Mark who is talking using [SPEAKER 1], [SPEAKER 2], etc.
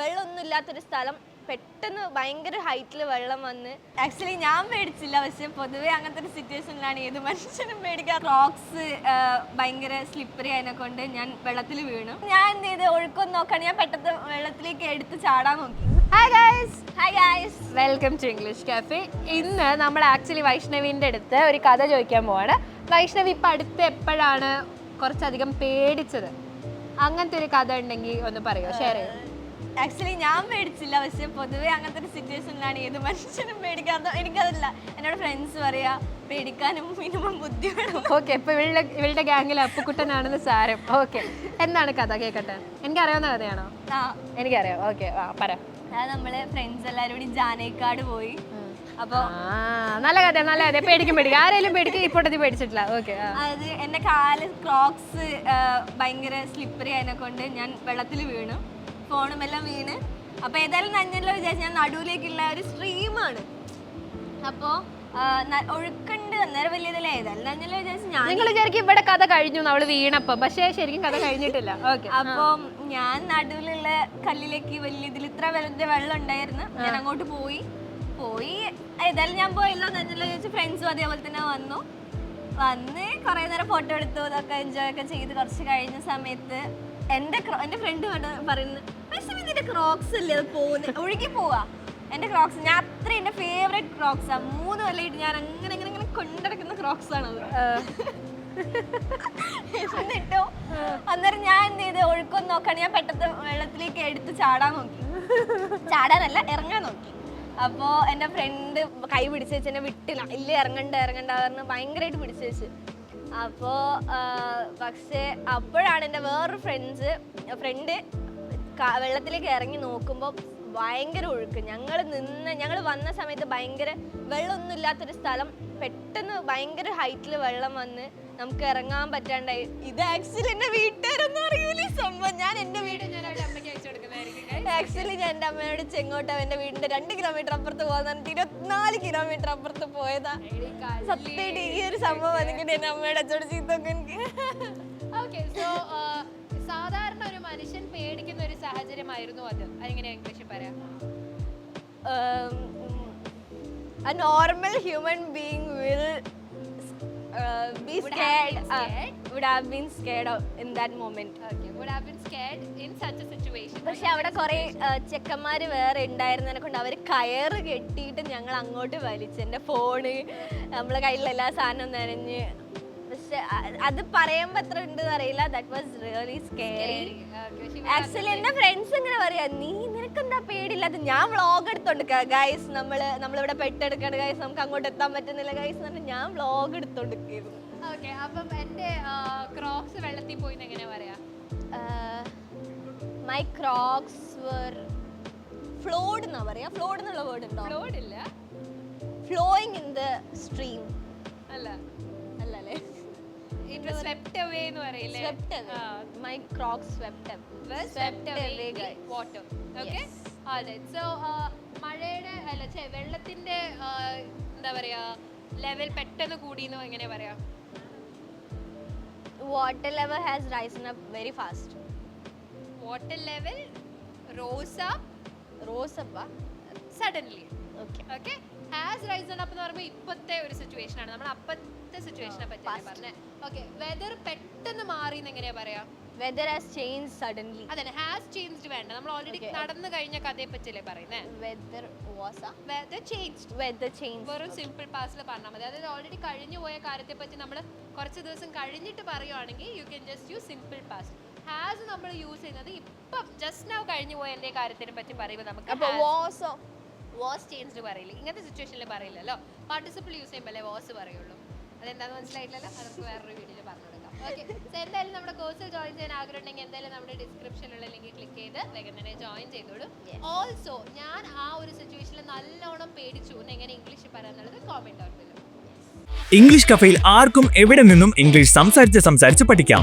[SPEAKER 1] വെള്ളമൊന്നും ഇല്ലാത്തൊരു സ്ഥലം. പെട്ടെന്ന് ഭയങ്കര ഹൈറ്റിൽ വെള്ളം വന്ന്. ആക്ച്വലി ഞാൻ പേടിച്ചില്ല പക്ഷെ പൊതുവെ അങ്ങനത്തെ ഒരു സിറ്റുവേഷനിലാണ് ഏത് മനുഷ്യനും പേടിക്കാൻ റോക്സ് ഭയങ്കര സ്ലിപ്പറി ആയതിനെ കൊണ്ട് ഞാൻ വെള്ളത്തിൽ വീണു. ഞാൻ എന്ത് ചെയ്ത്? ഒഴുക്കൊന്നും നോക്കാണ്. ഞാൻ പെട്ടെന്ന് വെള്ളത്തിലേക്ക് എടുത്ത് ചാടാൻ നോക്കി.
[SPEAKER 2] Hi guys
[SPEAKER 1] hi guys
[SPEAKER 2] welcome to English cafe ഇന്ന് നമ്മൾ ആക്ച്വലി വൈഷ്ണവിന്റെ അടുത്ത് ഒരു കഥ ചോദിക്കാൻ പോവാണ്. വൈഷ്ണവി ഇപ്പം അടുത്ത് എപ്പോഴാണ് കുറച്ചധികം പേടിച്ചത്? അങ്ങനത്തെ ഒരു കഥ ഉണ്ടെങ്കിൽ ഒന്ന് പറയുമോ ഷെയർ ചെയ്യോ.
[SPEAKER 1] ആക്ച്വലി ഞാൻ മേടിച്ചില്ല. പക്ഷെ പൊതുവെ അങ്ങനത്തെ ഒരു സിറ്റുവേഷനിലാണ് ഏത് മനുഷ്യനും പേടിക്കാത്ത എനിക്കതല്ല. എന്നോട് ഫ്രണ്ട്സ് പറയാ പേടിക്കാനും മിനിമം ബുദ്ധി വേണം.
[SPEAKER 2] ഓക്കെ ഇപ്പൊ ഇവളുടെ ഇവളുടെ ഗ്യാങ്ങിൽ അപ്പുക്കുട്ടനാണെന്ന് സാരം. ഓക്കെ എന്താണ് കഥ കേൾക്കട്ടെ എനിക്കറിയാവുന്ന കഥയാണോ?
[SPEAKER 1] ആ.
[SPEAKER 2] എനിക്കറിയാം. ഓക്കെ ആ പറ.
[SPEAKER 1] അതായത് നമ്മൾ ഫ്രണ്ട്സ് എല്ലാരും കൂടി ജാനേക്കാട് പോയി. അപ്പോൾ
[SPEAKER 2] നല്ല കഥ നല്ല കഥ പേടിക്കും പേടിക്കും. ആരെങ്കിലും പേടിക്കും ഇപ്പോഴത്തെ പേടിച്ചിട്ടില്ല. ഓക്കെ
[SPEAKER 1] അത് എന്റെ കാൽ ക്രോക്സ് ഭയങ്കര സ്ലിപ്പറി ആയതിനെ കൊണ്ട് ഞാൻ വെള്ളത്തിൽ വീണു. ഫോണും എല്ലാം വീണ്. അപ്പോൾ ഏതായാലും നഞ്ഞല്ലോ വിചാരിച്ചു ഞാൻ നടുവിലേക്കുള്ള ഒരു സ്ട്രീമാണ് അപ്പോൾ ഒഴുക്കുണ്ട്. അന്നേരം വലിയതല്ലേ? ഏതായാലും നഞ്ഞല്ലോ വിചാരിച്ചു ഞാൻ
[SPEAKER 2] നിങ്ങൾ വിചാരിക്കും ഇവിടെ കഥ കഴിഞ്ഞു അവൾ വീണപ്പം. പക്ഷേ ശരിക്കും കഥ കഴിഞ്ഞിട്ടില്ല. ഓക്കെ.
[SPEAKER 1] അപ്പം ഞാൻ നടുവിലുള്ള കല്ലിലേക്ക് വലിയ ഇതിൽ ഇത്ര വലുത് വെള്ളം ഉണ്ടായിരുന്നു. ഞാൻ അങ്ങോട്ട് പോയി. പോയി. ഏതായാലും ഞാൻ പോയല്ലോ നഞ്ഞല്ലോ ചോദിച്ചു ഫ്രണ്ട്സും അതേപോലെ തന്നെ വന്നു. വന്ന് കുറേ നേരം ഫോട്ടോ എടുത്തു. ഇതൊക്കെ എൻജോയ് ഒക്കെ ചെയ്ത് കുറച്ച് കഴിഞ്ഞ സമയത്ത് എന്റെ എന്റെ എന്റെ ഫ്രണ്ട് പറയുന്നത് പക്ഷേ ക്രോക്സ് അല്ലേ? അത് പോകുന്നത് ഒഴുകി പോവാ. എന്റെ ക്രോക്സ് ഞാൻ അത്ര എന്റെ ഫേവറേറ്റ് ക്രോക്സാ മൂന്ന് കൊല്ലമായിട്ട് ഞാൻ അങ്ങനെ അങ്ങനെ അങ്ങനെ കൊണ്ടിടക്കുന്ന ക്രോക്സ് ആണത്. എന്നിട്ടോ? അന്നേരം ഞാൻ എന്ത് ചെയ്ത്? ഒഴുക്കൊന്ന് നോക്കാണ്. ഞാൻ പെട്ടെന്ന് വെള്ളത്തിലേക്ക് എടുത്ത് ചാടാൻ നോക്കി. ചാടാനല്ല ഇറങ്ങാൻ നോക്കി. അപ്പോ എന്റെ ഫ്രണ്ട് കൈ പിടിച്ച് വെച്ച് എന്നെ വിട്ടില്ല. ഇല്ല ഇറങ്ങണ്ട ഇറങ്ങണ്ട പറഞ്ഞ് ഭയങ്കരമായിട്ട് പിടിച്ച് വെച്ച്. അപ്പോൾ പക്ഷേ അപ്പോഴാണ് എന്റെ വേറൊരു ഫ്രണ്ട്സ് ഫ്രണ്ട് വെള്ളത്തിലേക്ക് ഇറങ്ങി നോക്കുമ്പോൾ ഭയങ്കര ഒഴുക്ക്. ഞങ്ങൾ നിന്ന് ഞങ്ങൾ വന്ന സമയത്ത് ഭയങ്കര വെള്ളമൊന്നും ഇല്ലാത്തൊരു സ്ഥലം. പെട്ടെന്ന് ഭയങ്കര ഹൈറ്റിൽ വെള്ളം വന്ന് നമുക്ക് ഇറങ്ങാൻ പറ്റാണ്ടായി. ഇത് ആക്ച്വലി എന്റെ വീട്ടുകാരൊന്നും അറിയൂല സംഭവം ഞാൻ എന്റെ വീട് ആക്ച്വലി ഞാൻ എന്റെ അമ്മയോട് ചെങ്ങോട്ട് എന്റെ വീടിന്റെ രണ്ട് കിലോമീറ്റർ അപ്പുറത്ത് പോകാൻ ഇരുപത്തിനാല് കിലോമീറ്റർ അപ്പുറത്ത് പോയതാ. സത്യമായിട്ട് ഈ ഒരു സംഭവം വന്നിട്ട് എന്റെ അമ്മയുടെ അച്ചോട് ചീത്തൊക്കെ എനിക്ക്.
[SPEAKER 2] ഓക്കെ സോ ഒരു മനുഷ്യൻ പേടിക്കുന്ന ഒരു സാഹചര്യമായിരുന്നു അത്. അതെങ്ങനെയാ ഇംഗ്ലീഷിൽ പറയാം?
[SPEAKER 1] Um, a normal human being will uh, be
[SPEAKER 2] Would have
[SPEAKER 1] scared,
[SPEAKER 2] been
[SPEAKER 1] uh,
[SPEAKER 2] scared.
[SPEAKER 1] would have been scared of, in that moment.
[SPEAKER 2] Okay would have been scared in such a situation.
[SPEAKER 1] പക്ഷെ അവിടെ കുറെ ചെക്കന്മാര് വേറെ ഉണ്ടായിരുന്നതിനെ കൊണ്ട് അവർ കയറ് കെട്ടിയിട്ട് ഞങ്ങൾ അങ്ങോട്ട് വലിച്ചു. എന്റെ ഫോണ് നമ്മളെ കയ്യിലുള്ള എല്ലാ സാധനവും നനഞ്ഞ്. പക്ഷെ അത് പറയുമ്പോ എത്ര ഉണ്ട് അറിയില്ല. That was really scary actually എന്റെ ഫ്രണ്ട്സ് ഇങ്ങനെ പറയാ നീ നിനക്ക് എന്താ പേടിയില്ലാത്ത ഞാൻ വ്ളോഗ് എടുത്തോണ്ട് ഗൈസ് നമ്മൾ നമ്മളിവിടെ പെട്ടെടുക്കാണ്. ഗൈസ് നമുക്ക് അങ്ങോട്ട് എത്താൻ പറ്റുന്നില്ല. ഗൈസ് എന്ന് പറഞ്ഞാൽ ഞാൻ വ്ളോഗ് എടുത്തോണ്ടിരിക്കുന്നു
[SPEAKER 2] ഓക്കെ അപ്പം എന്റെ ക്രോക്സ് വെള്ളത്തിൽ പോയി എങ്ങനെ പറയാ?
[SPEAKER 1] മൈ ക്രോക്സ് വർ ഫ്ലോഡ് എന്നാ പറയാ? ഫ്ലോഡ് എന്നുള്ള വേർഡ് ഉണ്ടോ?
[SPEAKER 2] ഫ്ലോഡ് ഇല്ല.
[SPEAKER 1] Flowing in the stream
[SPEAKER 2] away എന്ന് പറയില്ലേ?
[SPEAKER 1] Swept away. My crocs swept
[SPEAKER 2] swept away water okay അതെ സോ മഴയുടെ അല്ല ഛെ, വെള്ളത്തിന്റെ ആ, എന്താ പറയാ ലെവൽ പെട്ടെന്ന് കൂടി എന്ന് എങ്ങനെ പറയാ
[SPEAKER 1] water level has risen up very fast
[SPEAKER 2] water level rose up
[SPEAKER 1] rose അപ്പാ
[SPEAKER 2] suddenly
[SPEAKER 1] okay
[SPEAKER 2] has risen up എന്ന് പറയുമ്പോൾ ഇപ്പോഴത്തെ ഒരു സിറ്റുവേഷൻ ആണ്. നമ്മൾ അപ്പത്തെ സിറ്റുവേഷനെ പറ്റി പറഞ്ഞത് ഓക്കെ വെതർ പെട്ടെന്ന് മാറി എന്ന് എങ്ങനെയാ പറയാ?
[SPEAKER 1] വെദർ ഹാസ് ചേഞ്ച് സഡൻലി
[SPEAKER 2] അതെ ഹാസ് ചേഞ്ച്ഡ് വേണ്ട. നമ്മൾ ഓൾറെഡി നടന്നു കഴിഞ്ഞ കഥയെ പറ്റിയല്ലേ പറയുന്നത്
[SPEAKER 1] weather was
[SPEAKER 2] weather changed
[SPEAKER 1] weather change
[SPEAKER 2] വെറും സിമ്പിൾ പാസ്റ്റിൽ പറഞ്ഞാൽ മതി. അതായത് ഓൾറെഡി കഴിഞ്ഞു പോയ കാര്യത്തെ പറ്റി നമ്മൾ കുറച്ച് ദിവസം കഴിഞ്ഞിട്ട് പറയുവാണെങ്കിൽ you can just use simple past has നമ്മൾ യൂസ് ചെയ്യുന്നത് ഇപ്പം ജസ്റ്റ് നൗ കഴിഞ്ഞു പോയ എന്റെ കാര്യത്തിനെ പറ്റി പറയുമ്പോൾ നമുക്ക്
[SPEAKER 1] അപ്പോൾ വാസോ
[SPEAKER 2] വാസ് ചേഞ്ച് പറയില്ല. ഇങ്ങനത്തെ സിറ്റുവേഷനിൽ പറയില്ലല്ലോ. പാർട്ടിസിപ്പിൾ യൂസ് ചെയ്യുമ്പോൾ അല്ലേ വാസ് പറയുള്ളൂ. അതെന്താന്ന് മനസ്സിലായില്ലല്ലോ അതൊക്കെ നമുക്ക് വേറൊരു വീഡിയോയിൽ പറഞ്ഞു കൊടുക്കാം. ഓക്കെ സോ എന്തായാലും നമ്മുടെ കോഴ്സിൽ ജോയിൻ ചെയ്യാൻ ആഗ്രഹം ഉണ്ടെങ്കിൽ എന്തായാലും നമ്മുടെ ഡിസ്ക്രിപ്ഷനിലുള്ള ലിങ്കിൽ ക്ലിക്ക് ചെയ്ത് വേഗം തന്നെ ജോയിൻ ചെയ്തോളൂ. ഓൾസോ ഞാൻ ആ ഒരു സിറ്റുവേഷനിൽ നല്ലോണം പേടിച്ചു. എന്ന് എങ്ങനെ ഇംഗ്ലീഷിൽ പറയാന്നുള്ളത് കോമെന്റ് ഓർമ്മ
[SPEAKER 3] ഇംഗ്ലീഷ് കഫയിൽ ആർക്കും എവിടെ നിന്നും ഇംഗ്ലീഷ് സംസാരിച്ച് സംസാരിച്ച് പഠിക്കാം.